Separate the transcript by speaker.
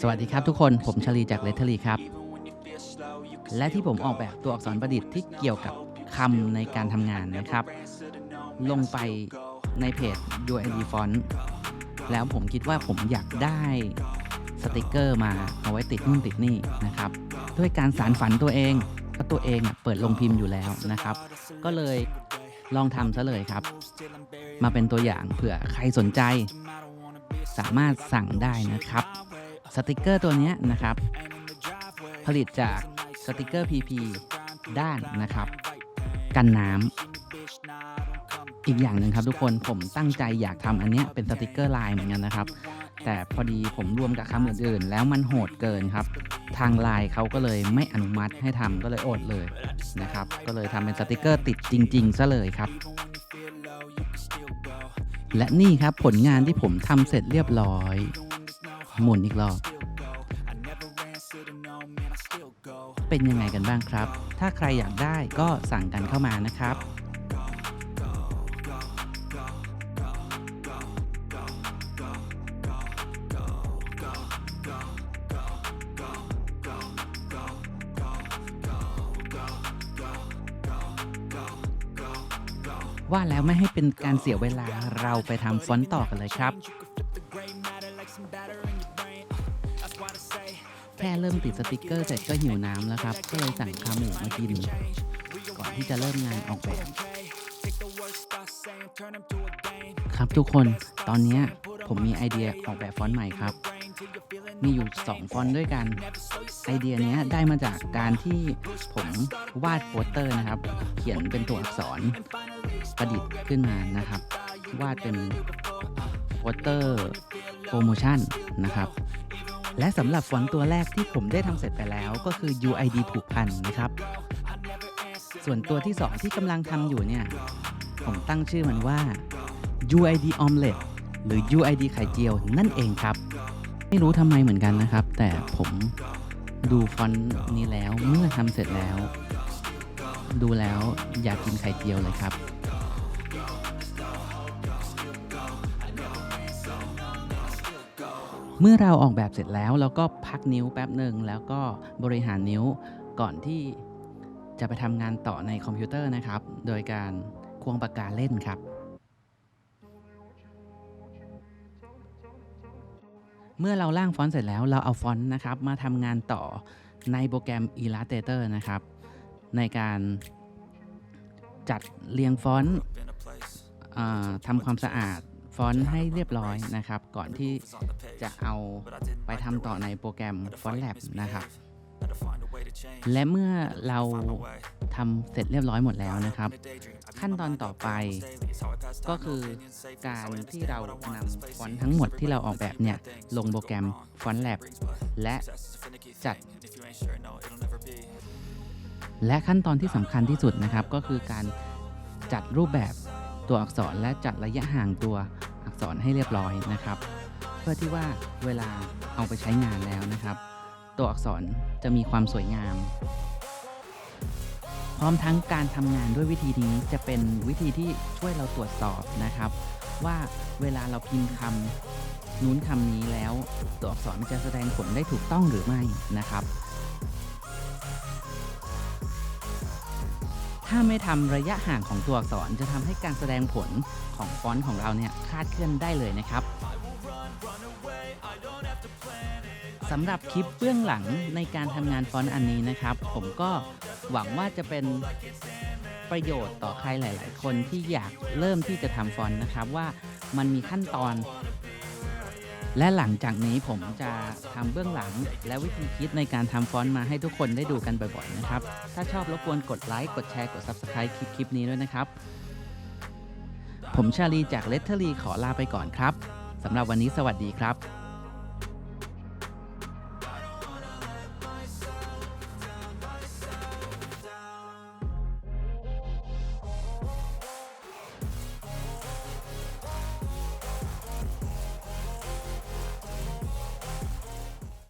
Speaker 1: สวัสดีครับทุกคนผมชลีจากเลทเทอรี่ครับ และที่ผมออกแบบตัวอักษรประดิษฐ์ที่เกี่ยวกับคำในการทำงานนะครับ ลงไปในเพจ UID Font แล้วผมคิดว่าผมอยากได้สติกเกอร์มาเอาไว้ติดนู่นติดนี่นะครับ ด้วยการสารฝันตัวเองเพราะตัวเองเปิดลงพิมพ์อยู่แล้วนะครับ ก็เลยลองทำซะเลยครับ มาเป็นตัวอย่างเผื่อใครสนใจ สามารถสั่งได้นะครับ สติกเกอร์ตัวนี้นะครับ ผลิตจากสติกเกอร์ PP ด้านนะครับ กันน้ำอีกอย่างหนึ่งครับทุกคนผมตั้งใจอยากทำอันนี้เป็นสติกเกอร์ลายเหมือนกันนะครับ แต่พอดีผมรวมกับคำอื่นๆ แล้วมันโหดเกินครับ ทางลน์เขาก็เลยไม่อนุมัติให้ทำก็เลยอดเลยนะครับ ก็เลยทำเป็นสติกเกอร์ติดจริงๆซะเลยครับและนี่ครับผลงานที่ผมทำเสร็จเรียบร้อย หมุนอีกรอบ เป็นยังไงกันบ้างครับ ถ้าใครอยากได้ก็สั่งกันเข้ามานะครับว่าแล้วไม่ให้เป็นการเสียเวลาเราไปทำฟอนต์ต่อกันเลยครับ แค่เริ่มติดสติกเกอร์เสร็จก็หิวน้ำแล้วครับ ก็เลยสั่งขาหมูมากิน ก่อนที่จะเริ่มงานออกแบบ ครับทุกคน ตอนนี้ผมมีไอเดียออกแบบฟอนต์ใหม่ครับ มีอยู่ 2 ฟอนต์ด้วยกัน ไอเดียนี้ได้มาจากการที่ผมวาดโปสเตอร์นะครับ เขียนเป็นตัวอักษรประดิษฐ์ขึ้นมานะครับ วาดเป็นโปสเตอร์โปรโมชั่นนะครับ และสำหรับฟอนต์ตัวแรกที่ผมได้ทำเสร็จไปแล้วก็คือ UID ผูกพันนะครับ ส่วนตัวที่ 2 ที่กำลังทำอยู่เนี่ย ผมตั้งชื่อมันว่า UID Omelette หรือ UID ไข่เจียวนั่นเองครับ ไม่รู้ทำไมเหมือนกันนะครับ แต่ผมดูฟอนต์นี้แล้วเมื่อทำเสร็จแล้ว ดูแล้วอยากกินไข่เจียวเลยครับ เมื่อเราออกแบบเสร็จแล้วเราก็พักนิ้วแป๊บหนึ่งแล้วก็บริหารนิ้วก่อนที่จะไปทำงานต่อในคอมพิวเตอร์นะครับ โดยการควงปากกาเล่นครับ เมื่อเราล่างฟอนต์เสร็จแล้วเราเอาฟอนต์นะครับ มาทำงานต่อในโปรแกรม Illustrator นะครับ ในการจัดเรียงฟอนต์ทำความสะอาด ฟอนต์ให้เรียบร้อยนะครับ ก่อนที่จะเอาไปทำต่อในโปรแกรม Font Lab นะครับ และเมื่อเราทำเสร็จเรียบร้อยหมดแล้วนะครับ ขั้นตอนต่อไปก็คือการที่เรานำฟอนต์ทั้งหมดที่เราออกแบบเนี่ย ลงโปรแกรม Font Lab และจัดและขั้นตอนที่สำคัญที่สุดนะครับ ก็คือการจัดรูปแบบ ตัวอักษรและจัดระยะห่างตัวอักษรให้เรียบร้อยนะครับ เพื่อที่ว่าเวลาเอาไปใช้งานแล้วนะครับ ตัวอักษรจะมีความสวยงาม พร้อมทั้งการทำงานด้วยวิธีนี้จะเป็นวิธีที่ช่วยเราตรวจสอบนะครับ ว่าเวลาเราพิมพ์คำนู้นคำนี้แล้ว ตัวอักษรจะแสดงผลได้ถูกต้องหรือไม่นะครับ ถ้าไม่ทำระยะห่างของตัวอักษรจะทำให้การแสดงผลของฟอนต์ของเราเนี่ยคลาดเคลื่อนได้เลยนะครับสำหรับคลิปเบื้องหลังในการทำงานฟอนต์อันนี้นะครับ ผมก็หวังว่าจะเป็นประโยชน์ต่อใครหลาย ๆ คนที่อยากเริ่มที่จะทำฟอนต์นะครับว่ามันมีขั้นตอน และหลังจากนี้ผมจะทำเบื้องหลัง และวิธีคิดในการทำฟอนต์มาให้ทุกคนได้ดูกันบ่อยๆนะครับ ถ้าชอบรบกวนกดไลค์กดแชร์กด Subscribe คลิปคลิปนี้ด้วยนะครับ ผมชาลีจากเลตเทอรี่ขอลาไปก่อนครับสำหรับวันนี้สวัสดีครับ